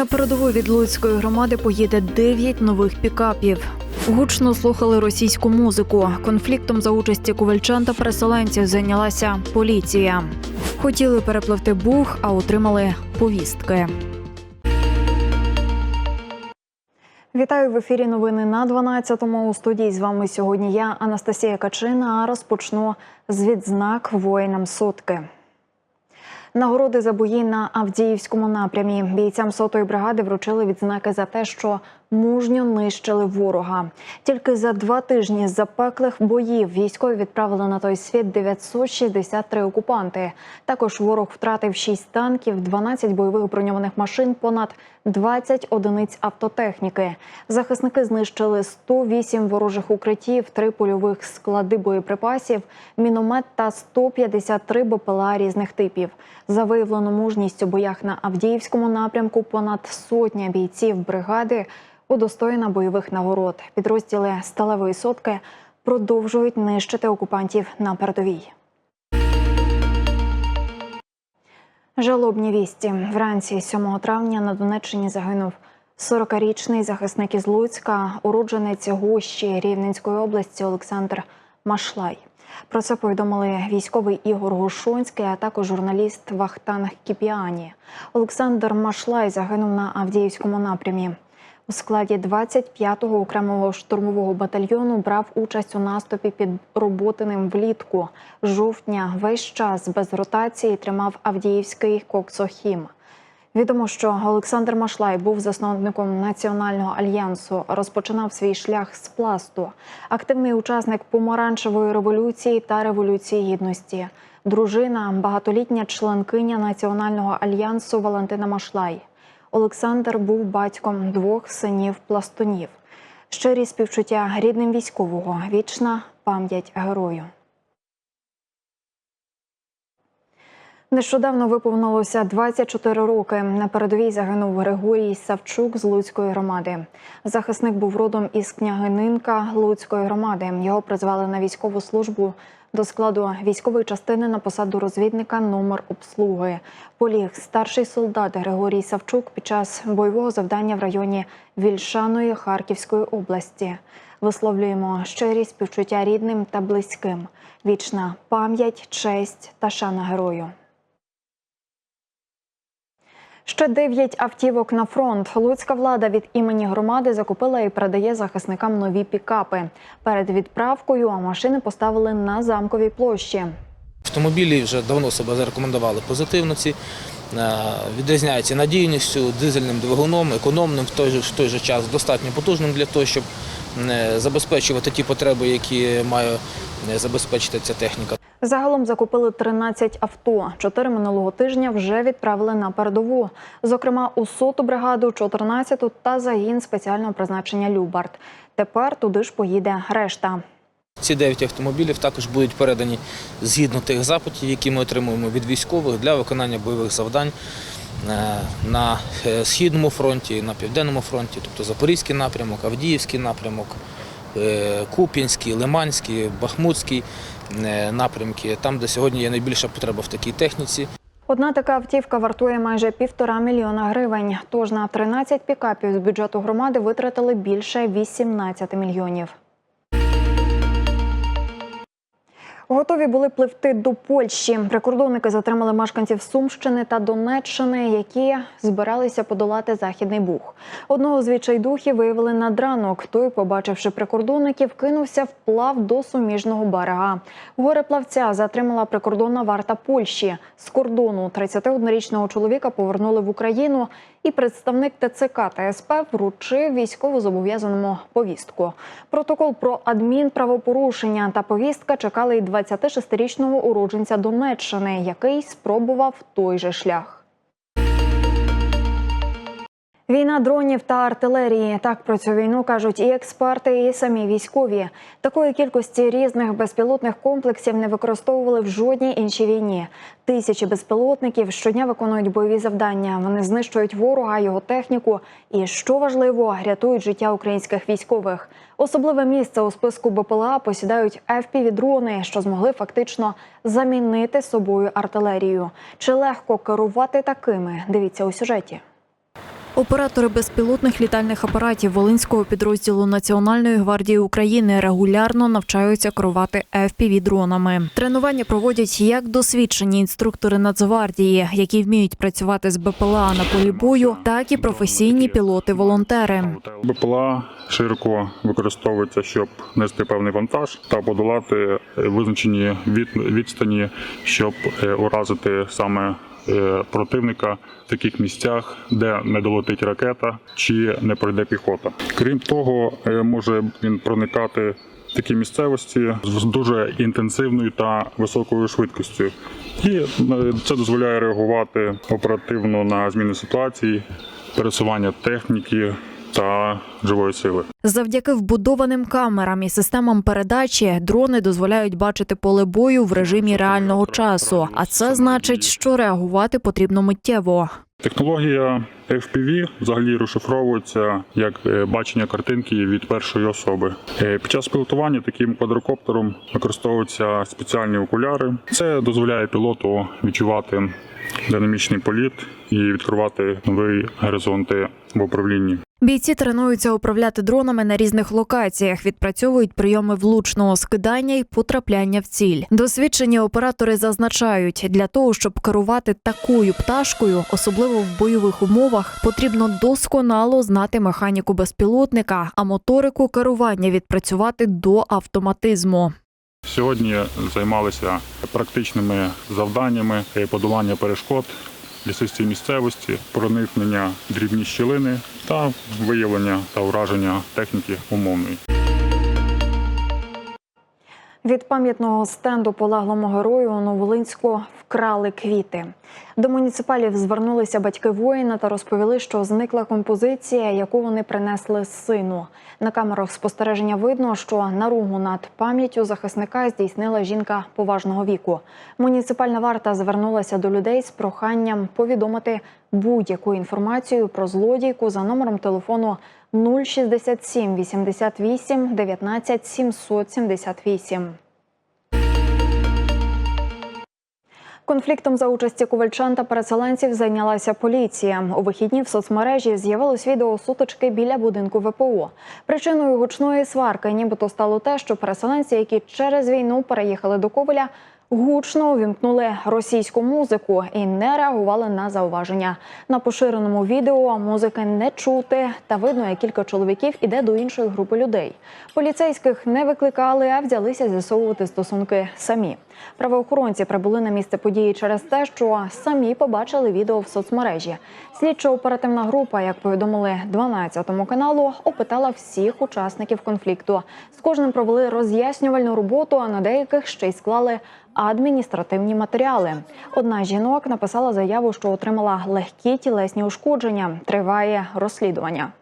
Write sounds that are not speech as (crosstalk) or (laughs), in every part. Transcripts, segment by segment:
На передову від Луцької громади поїде 9 нових пікапів. Гучно слухали російську музику. Конфліктом за участі ковальчан та переселенців зайнялася поліція. Хотіли перепливти Буг, а отримали повістки. Вітаю в ефірі. Новини на 12-му. У студії з вами сьогодні я, Анастасія Качина. А розпочну з відзнак воїнам сотки. Нагороди за бої на Авдіївському напрямі. Бійцям сотої бригади вручили відзнаки за те, що мужньо нищили ворога. Тільки за два тижні запеклих боїв військові відправили на той світ 963 окупанти. Також ворог втратив 6 танків, 12 бойових броньованих машин, понад 20 одиниць автотехніки. Захисники знищили 108 ворожих укриттів, 3 польових склади боєприпасів, міномет та 153 БПЛА різних типів. За виявлену мужність у боях на Авдіївському напрямку понад сотня бійців бригади удостоєна бойових нагород. Підрозділи сталевої сотки продовжують нищити окупантів на передовій. Жалобні вісті вранці 7 травня на Донеччині загинув 40-річний захисник із Луцька, уродженець Гущі Рівненської області Олександр Машлай. Про це повідомили військовий Ігор Гушонський, а також журналіст Вахтанг Кіпіані. Олександр Машлай загинув на Авдіївському напрямі. У складі 25-го окремого штурмового батальйону брав участь у наступі під Роботиним влітку. Жовтня весь час без ротації тримав Авдіївський коксохім. Відомо, що Олександр Машлай був засновником національного альянсу. Розпочинав свій шлях з пласту. Активний учасник помаранчевої революції та революції гідності. Дружина, багатолітня членкиня національного альянсу Валентина Машлай. Олександр був батьком двох синів пластунів. Щирі співчуття рідним військового, вічна пам'ять герою. Нещодавно виповнилося 24 роки. На передовій загинув Григорій Савчук з Луцької громади. Захисник був родом із княгининка Луцької громади. Його призвали на військову службу до складу військової частини на посаду розвідника номер обслуги. Поліг старший солдат Григорій Савчук під час бойового завдання в районі Вільшаної Харківської області. Висловлюємо щирі співчуття рідним та близьким. Вічна пам'ять, честь та шана герою. Ще дев'ять автівок на фронт. Луцька влада від імені громади закупила і передає захисникам нові пікапи. Перед відправкою машини поставили на замковій площі. Автомобілі вже давно себе зарекомендували позитивно. Ці Е, відрізняються надійністю, дизельним двигуном, економним, в той же, в той же час достатньо потужним для того, щоб е, забезпечувати ті потреби, які має е, забезпечити ця техніка. Загалом закупили 13 авто. Чотири минулого тижня вже відправили на передову. Зокрема, у соту бригаду, 14-ту та загін спеціального призначення Любард. Тепер туди ж поїде решта. Ці 9 автомобілів також будуть передані згідно тих запитів, які ми отримуємо від військових для виконання бойових завдань е, на е, східному фронті, на південному фронті, тобто Запорізький напрямок, Авдіївський напрямок, е, Куп'янський, Лиманський, Бахмутський напрямки, там, де сьогодні є найбільша потреба в такій техніці. Одна така автівка вартує майже півтора мільйона гривень. Тож на 13 пікапів з бюджету громади витратили більше 18 мільйонів. Готові були пливти до Польщі. Прикордонники затримали мешканців Сумщини та Донеччини, які збиралися подолати західний буг. Одного з відчайдухів виявили над ранок. Той, побачивши прикордонників, кинувся вплав до суміжного берега. Горе плавця затримала прикордонна варта Польщі. З кордону 31-річного чоловіка повернули в Україну, і представник ТЦК та СП вручив військовозобов'язаному повістку. Протокол про адмінправопорушення та повістка чекали й 26-річного уродженця Донеччини, який спробував той же шлях. Війна дронів та артилерії так про цю війну кажуть і експерти, і самі військові. Такої кількості різних безпілотних комплексів не використовували в жодній іншій війні. Тисячі безпілотників щодня виконують бойові завдання. Вони знищують ворога, його техніку і, що важливо, рятують життя українських військових. Особливе місце у списку БПЛА посідають FPV-дрони, що змогли фактично замінити собою артилерію. Чи легко керувати такими? Дивіться у сюжеті. Оператори безпілотних літальних апаратів Волинського підрозділу Національної гвардії України регулярно навчаються керувати fpv дронами. Тренування проводять як досвідчені інструктори Нацгвардії, які вміють працювати з БПЛА на полі бою, так і професійні пілоти-волонтери. БПЛА широко використовується, щоб нести певний вантаж та подолати визначені від- відстані, щоб е, уразити саме противника в таких місцях, де не долетить ракета чи не пройде піхота. Крім того, е, може він проникати такі місцевості з дуже інтенсивною та високою швидкістю. І е, це дозволяє реагувати оперативно на зміни ситуації, пересування техніки та живої сили. Завдяки вбудованим камерам і системам передачі дрони дозволяють бачити поле бою в режимі реального часу. А це значить, що реагувати потрібно миттєво. Технологія FPV взагалі розшифровується як е, бачення картинки від першої особи. Е, Під час пілотування таким квадрокоптером використовуються спеціальні окуляри. Це дозволяє пілоту відчувати динамічний політ і відкривати нові горизонти в управлінні. Бійці тренуються управляти дронами на різних локаціях, відпрацьовують прийоми влучного скидання і потрапляння в ціль. Досвідчені оператори зазначають, для того, щоб керувати такою пташкою, особливо в бойових умовах, потрібно досконало знати механіку безпілотника, а моторику керування відпрацювати до автоматизму. Сьогодні займалися практичними завданнями подолання перешкод, лісистій місцевості, проникнення дрібні щілини та виявлення та ураження техніки умовної. Від пам'ятного стенду полеглому герою у Новолинську вкрали квіти. До муніципалів звернулися батьки воїна та розповіли, що зникла композиція, яку вони принесли сину. На камерах спостереження видно, що наругу над пам'яттю захисника здійснила жінка поважного віку. Муніципальна варта звернулася до людей з проханням повідомити будь-яку інформацію про злодійку за номером телефону 067 88 19 778. Конфліктом за участі ковальчан та переселенців зайнялася поліція. У вихідні в соцмережі з'явилось відео сутички біля будинку ВПО. Причиною гучної сварки, нібито стало те, що переселенці, які через війну переїхали до Ковеля, гучно увімкнули російську музику і не реагували на зауваження. На поширеному відео музики не чути, та видно, як кілька чоловіків іде до іншої групи людей. Поліцейських не викликали, а взялися з'ясовувати стосунки самі. Правоохоронці прибули на місце події через те, що самі побачили відео в соцмережі. Слідчо-оперативна група, як повідомили 12 каналу, опитала всіх учасників конфлікту. З кожним провели роз'яснювальну роботу, а на деяких ще й склали адміністративні матеріали. Одна з жінок написала заяву, що отримала легкі тілесні ушкодження. Триває розслідування.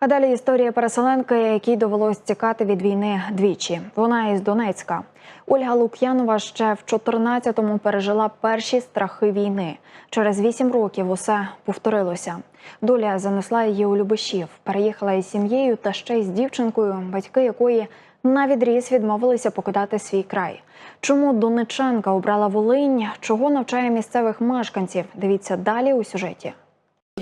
А далі історія переселенки, якій довелось тікати від війни двічі. Вона із Донецька. Ольга Лук'янова ще в 14-му пережила перші страхи війни. Через вісім років усе повторилося. Доля занесла її у Любешів, переїхала із сім'єю та ще й з дівчинкою, батьки якої на відріз відмовилися покидати свій край. Чому Донеченка обрала Волинь? Чого навчає місцевих мешканців? Дивіться далі у сюжеті.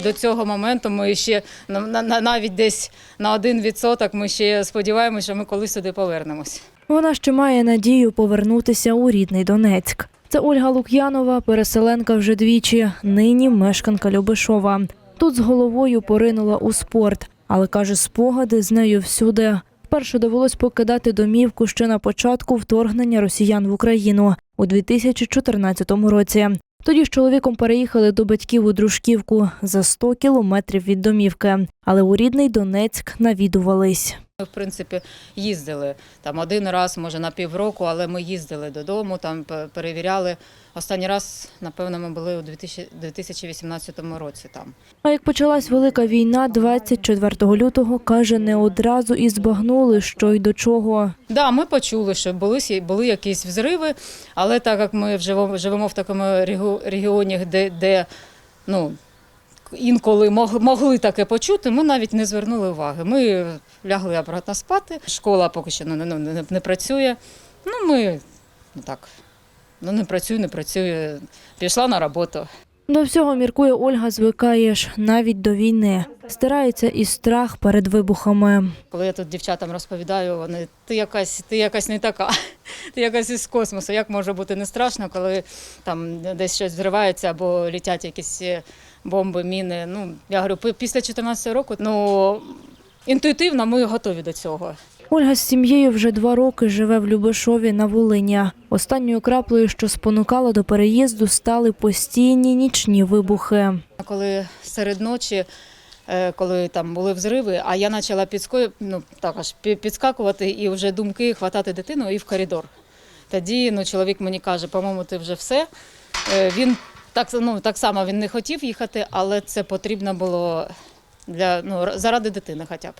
До цього моменту ми ще на- на- на- навіть десь на один відсоток ми ще сподіваємося, що ми колись сюди повернемось. Вона ще має надію повернутися у рідний Донецьк. Це Ольга Лук'янова, переселенка вже двічі, нині мешканка Любешова. Тут з головою поринула у спорт, але каже, спогади з нею всюди. Вперше довелось покидати домівку ще на початку вторгнення росіян в Україну у 2014 році. Тоді з чоловіком переїхали до батьків у Дружківку за 100 кілометрів від домівки, але у рідний Донецьк навідувались. Ми, в принципі, їздили там один раз, може на півроку, але ми їздили додому, там перевіряли. Останній раз, напевно, ми були у 2000 2018 році там. А як почалась велика війна 24 лютого, каже, не одразу і збагнули, що й до чого. Да, ми почули, що були, були якісь взриви, але так як ми живемо, в такому регіо- регіоні, де, де ну, інколи могли таке почути, ми навіть не звернули уваги. Ми лягли обратно спати. Школа поки що ну, не, не, не працює. Ну, ми ну, так, ну не працює, не працює. Пішла на роботу. До всього міркує Ольга звикаєш навіть до війни. Стирається і страх перед вибухами. Коли я тут дівчатам розповідаю, вони ти якась, ти якась не така, (laughs) ти якась із космосу. Як може бути не страшно, коли там десь щось зривається або літять якісь е, бомби, міни. Ну я говорю, після 14 року, ну інтуїтивно ми готові до цього. Ольга з сім'єю вже два роки живе в Любешові на Волині. Останньою краплею, що спонукала до переїзду, стали постійні нічні вибухи. Коли серед ночі, е, коли там були взриви, а я почала підско... ну, також підскакувати і вже думки хватати дитину і в коридор. Тоді ну, чоловік мені каже, по-моєму, ти вже все. Е, Він так, ну, так само він не хотів їхати, але це потрібно було для, ну, заради дитини хоча б.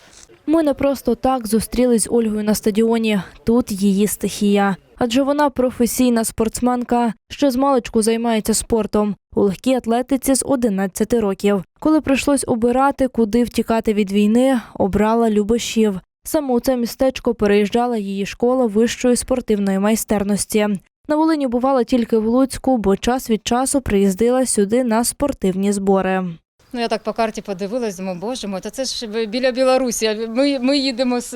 Ми не просто так зустрілись з Ольгою на стадіоні. Тут її стихія. Адже вона професійна спортсменка, що з маличку займається спортом у легкій атлетиці з 11 років. Коли прийшлось обирати, куди втікати від війни, обрала Любешів. Саме у це містечко переїжджала її школа вищої спортивної майстерності. На Волині бувала тільки в Луцьку, бо час від часу приїздила сюди на спортивні збори. Ну, я так по карті подивилась, думаю, боже мой, та це ж біля Білорусі. Ми, ми їдемо з,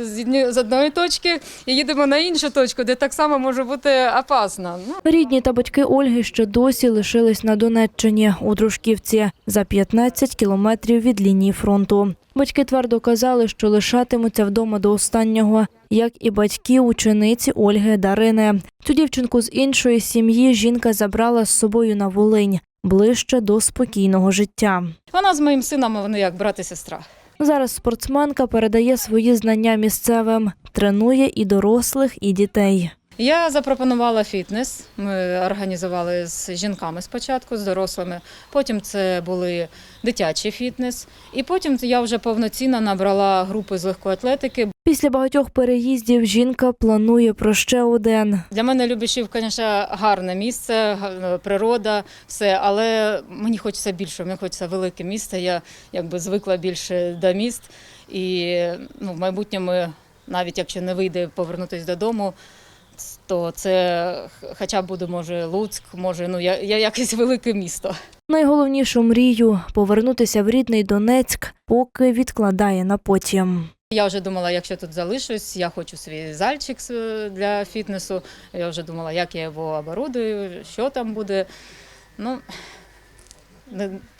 з одної точки і їдемо на іншу точку, де так само може бути опасно. Ну, Рідні та батьки Ольги ще досі лишились на Донеччині у Дружківці за 15 кілометрів від лінії фронту. Батьки твердо казали, що лишатимуться вдома до останнього, як і батьки учениці Ольги Дарини. Цю дівчинку з іншої сім'ї жінка забрала з собою на Волинь ближче до спокійного життя. Вона з моїм сином, вони як брат і сестра. Зараз спортсменка передає свої знання місцевим, тренує і дорослих, і дітей. Я запропонувала фітнес. Ми організували з жінками спочатку, з дорослими. Потім це були дитячий фітнес. І потім я вже повноцінно набрала групи з легкої атлетики. Після багатьох переїздів жінка планує про ще один. Для мене Любішів, звісно, гарне місце, природа, все, але мені хочеться більше, мені хочеться велике місце. Я якби звикла більше до міст. І ну, в майбутньому, навіть якщо не вийде повернутися додому, то це хоча б буде, може, Луцьк, може, ну я, я якесь велике місто. Найголовнішу мрію повернутися в рідний Донецьк, поки відкладає на потім. Я вже думала, якщо тут залишусь, я хочу свій зальчик для фітнесу. Я вже думала, як я його оборудую, що там буде. Ну,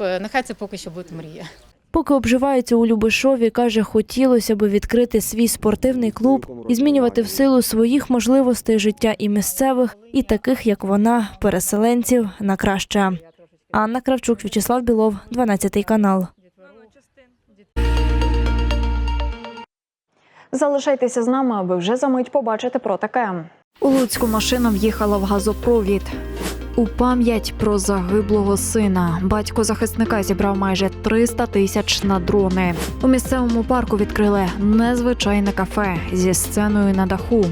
нехай це поки що буде мрія. Поки обживається у Любишові, каже, хотілося б відкрити свій спортивний клуб і змінювати в силу своїх можливостей життя і місцевих, і таких, як вона, переселенців на краще. Анна Кравчук, В'ячеслав Білов, 12 канал. Залишайтеся з нами, аби вже за мить побачити про таке. У Луцьку машина в'їхала в газопровід. У пам'ять про загиблого сина батько захисника зібрав майже 300 тисяч на дрони. У місцевому парку відкрили незвичайне кафе зі сценою на даху.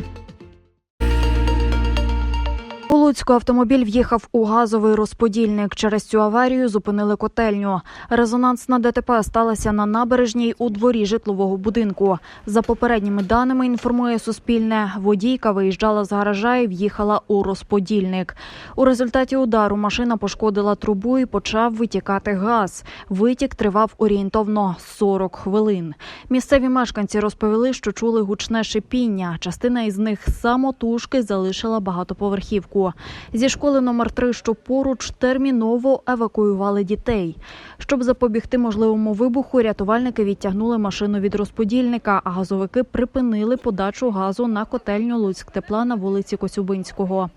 Луцьку автомобіль в'їхав у газовий розподільник. Через цю аварію зупинили котельню. Резонансна ДТП сталася на набережній у дворі житлового будинку. За попередніми даними інформує Суспільне, водійка виїжджала з гаража і в'їхала у розподільник. У результаті удару машина пошкодила трубу і почав витікати газ. Витік тривав орієнтовно 40 хвилин. Місцеві мешканці розповіли, що чули гучне шипіння. Частина із них самотужки залишила багатоповерхівку. Зі школи номер 3 що поруч, терміново евакуювали дітей. Щоб запобігти можливому вибуху, рятувальники відтягнули машину від розподільника, а газовики припинили подачу газу на котельню Луцьк тепла на вулиці Косюбинського.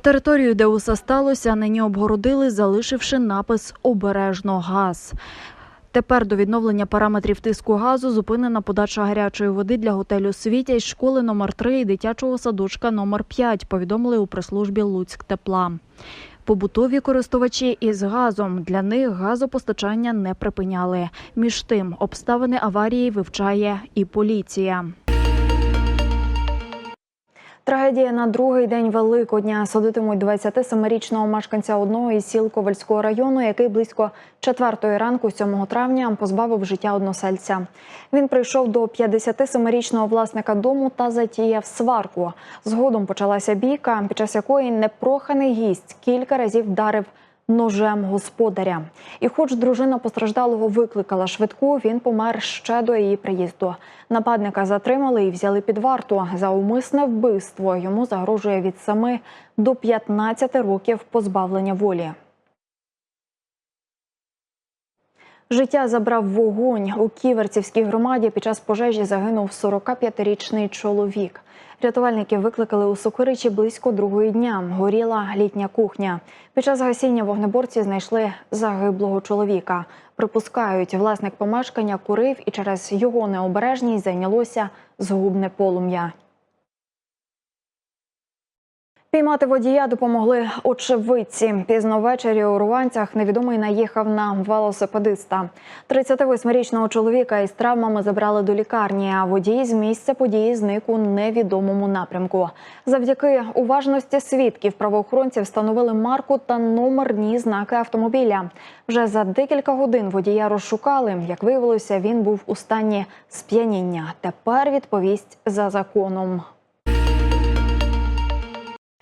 Територію, де усе сталося, нині обгородили, залишивши напис Обережно газ. Тепер до відновлення параметрів тиску газу зупинена подача гарячої води для готелю Світя із школи номер 3 і дитячого садочка номер 5, повідомили у прес-службі Луцьк тепла. Побутові користувачі із газом для них газопостачання не припиняли. Між тим, обставини аварії вивчає і поліція. Трагедія на другий день Великодня судитимуть 27-річного мешканця одного із сіл Ковальського району, який близько четвертої ранку 7 травня позбавив життя односельця. Він прийшов до 57-річного власника дому та затіяв сварку. Згодом почалася бійка, під час якої непроханий гість кілька разів вдарив ножем господаря. І, хоч дружина постраждалого викликала швидку, він помер ще до її приїзду. Нападника затримали і взяли під варту. За умисне вбивство йому загрожує від 7 до 15 років позбавлення волі. Життя забрав вогонь у Ківерцівській громаді. Під час пожежі загинув 45-річний чоловік. Рятувальники викликали у Сокиричі близько другої дня. Горіла літня кухня. Під час гасіння вогнеборці знайшли загиблого чоловіка. Припускають, власник помешкання курив і через його необережність зайнялося згубне полум'я. Піймати водія допомогли очевидці. Пізно ввечері у Руванцях невідомий наїхав на велосипедиста. 38-річного чоловіка із травмами забрали до лікарні, а водій з місця події зник у невідомому напрямку. Завдяки уважності свідків правоохоронці встановили марку та номерні знаки автомобіля. Вже за декілька годин водія розшукали. Як виявилося, він був у стані сп'яніння. Тепер відповість за законом.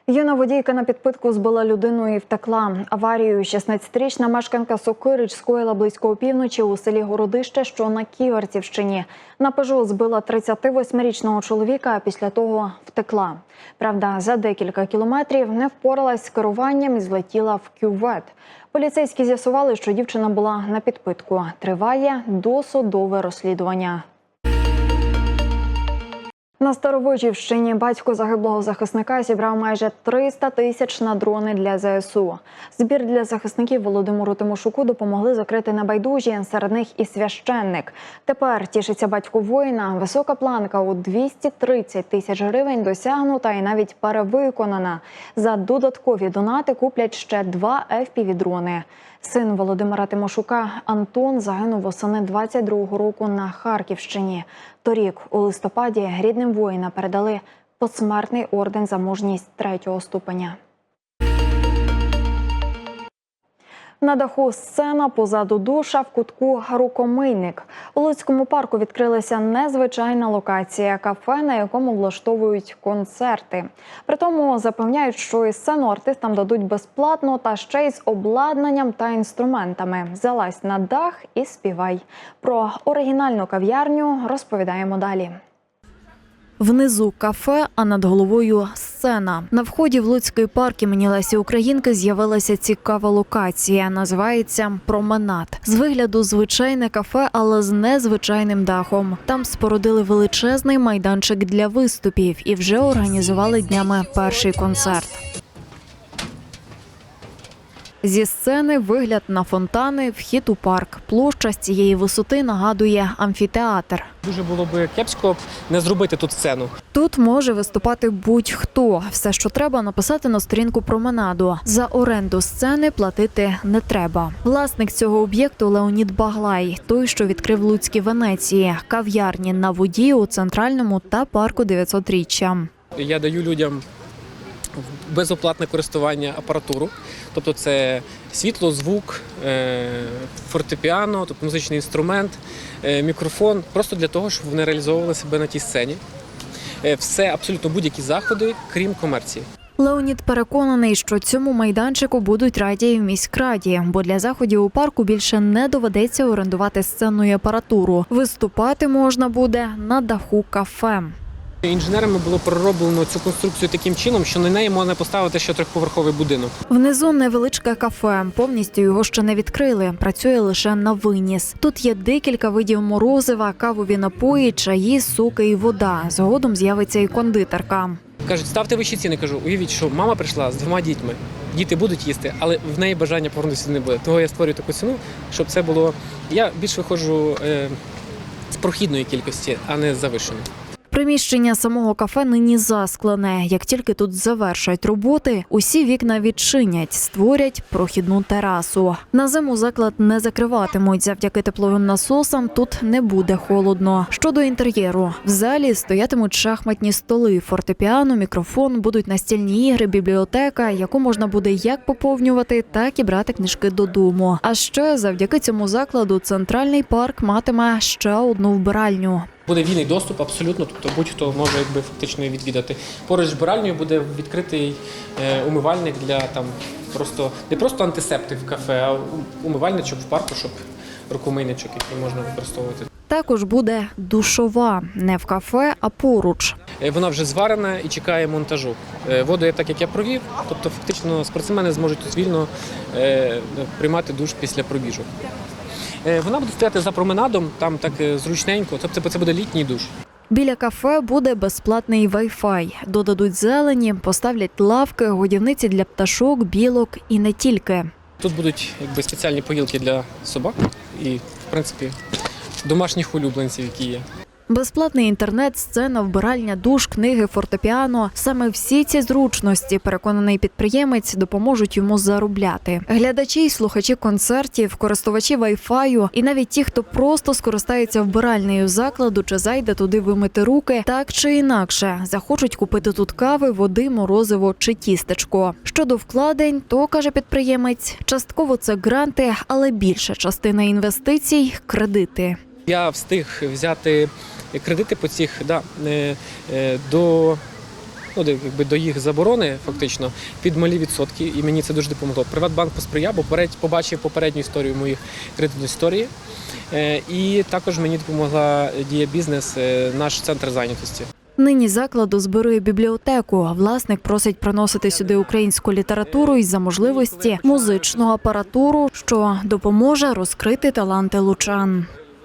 Юна водійка на підпитку збила людину і втекла. Аварію 16-річна мешканка Сокирич скоїла близько опівночі у селі Городище, що на Ківерцівщині. На Пежо збила 38-річного чоловіка, а після того втекла. Правда, за декілька кілометрів не впоралась з керуванням і злетіла в кювет. Поліцейські з'ясували, що дівчина була на підпитку. Триває досудове розслідування. На Старовижівщині батько загиблого захисника зібрав майже 300 тисяч на дрони для ЗСУ. Збір для захисників Володимиру Тимошуку допомогли закрити небайдужі, серед них і священник. Тепер тішиться батько воїна. Висока планка у 230 тисяч гривень досягнута і навіть перевиконана. За додаткові донати куплять ще два FPV-дрони. Син Володимира Тимошука Антон загинув восени 22-го року на Харківщині. Торік, у листопаді, рідним воїна передали посмертний орден за мужність третього ступеня. На даху сцена позаду душа в кутку рукомийник. У Луцькому парку відкрилася незвичайна локація кафе, на якому влаштовують концерти. Притому запевняють, що і сцену артистам дадуть безплатно та ще й з обладнанням та інструментами. Залазь на дах і співай. Про оригінальну кав'ярню розповідаємо далі. Внизу кафе, а над головою сцена. На вході в Луцький парк імені Лесі Українки з'явилася цікава локація. Називається Променад. З вигляду звичайне кафе, але з незвичайним дахом. Там спорудили величезний майданчик для виступів і вже організували днями перший концерт. Зі сцени вигляд на фонтани, вхід у парк. Площа з цієї висоти нагадує амфітеатр. Дуже було би кепсько не зробити тут сцену. Тут може виступати будь-хто. Все, що треба, написати на сторінку променаду. За оренду сцени платити не треба. Власник цього об'єкту Леонід Баглай, той, що відкрив Луцькі Венеції, кав'ярні на воді у центральному та парку 900-річчя. Я даю людям безоплатне користування апаратуру, тобто це світло, звук, е, фортепіано, тобто музичний інструмент, е, мікрофон, просто для того, щоб вони реалізовували себе на тій сцені. Е, Все абсолютно будь-які заходи, крім комерції. Леонід переконаний, що цьому майданчику будуть раді в міськраді, бо для заходів у парку більше не доведеться орендувати сценну і апаратуру. Виступати можна буде на даху кафе. Інженерами було пророблено цю конструкцію таким чином, що на неї можна поставити ще трьохповерховий будинок. Внизу невеличке кафе. Повністю його ще не відкрили. Працює лише на виніс. Тут є декілька видів морозива, кавові напої, чаї, соки і вода. Згодом з'явиться і кондитерка. Кажуть, ставте вищі ціни. Кажу, уявіть, що мама прийшла з двома дітьми. Діти будуть їсти, але в неї бажання повернутися не буде. Того я створюю таку ціну, щоб це було. Я більш виходжу е, з прохідної кількості, а не з завищеної. Приміщення самого кафе нині засклене. Як тільки тут завершать роботи, усі вікна відчинять, створять прохідну терасу. На зиму заклад не закриватимуть. Завдяки тепловим насосам тут не буде холодно. Щодо інтер'єру, в залі стоятимуть шахматні столи, фортепіано, мікрофон, будуть настільні ігри, бібліотека, яку можна буде як поповнювати, так і брати книжки додому. А ще завдяки цьому закладу центральний парк матиме ще одну вбиральню. Буде вільний доступ абсолютно, тобто будь-хто може якби фактично відвідати. Поруч з збиральнею буде відкритий е, умивальник для там просто не просто антисептик в кафе, а умивальничок в парку, щоб рукомийничок, який можна використовувати. Також буде душова не в кафе, а поруч. Е, Вона вже зварена і чекає монтажу. Е, Воду я так як я провів, тобто фактично спортсмени зможуть тут вільно е, приймати душ після пробіжок. Е, Вона буде стояти за променадом, там так е, зручненько, тобто це буде літній душ. Біля кафе буде безплатний вай-фай. Додадуть зелені, поставлять лавки, годівниці для пташок, білок і не тільки. Тут будуть якби спеціальні поїлки для собак і, в принципі, домашніх улюбленців, які є. Безплатний інтернет, сцена, вбиральня, душ, книги, фортепіано. Саме всі ці зручності, переконаний підприємець, допоможуть йому заробляти. Глядачі й слухачі концертів, користувачі вайфаю, і навіть ті, хто просто скористається вбиральнею закладу чи зайде туди вимити руки, так чи інакше захочуть купити тут кави, води, морозиво чи тістечко. Щодо вкладень, то каже підприємець, частково це гранти, але більша частина інвестицій кредити. Я встиг взяти кредити по цих да, е, е, до, ну, якби, до їх заборони, фактично, під малі відсотки, і мені це дуже допомогло. Приватбанк посприяв, бо побачив попередню історію моїх кредитної історії. Е, І також мені допомогла дія бізнес, наш центр зайнятості. Нині закладу збирує бібліотеку. а Власник просить приносити сюди українську літературу і за можливості музичну апаратуру, що допоможе розкрити таланти лучан.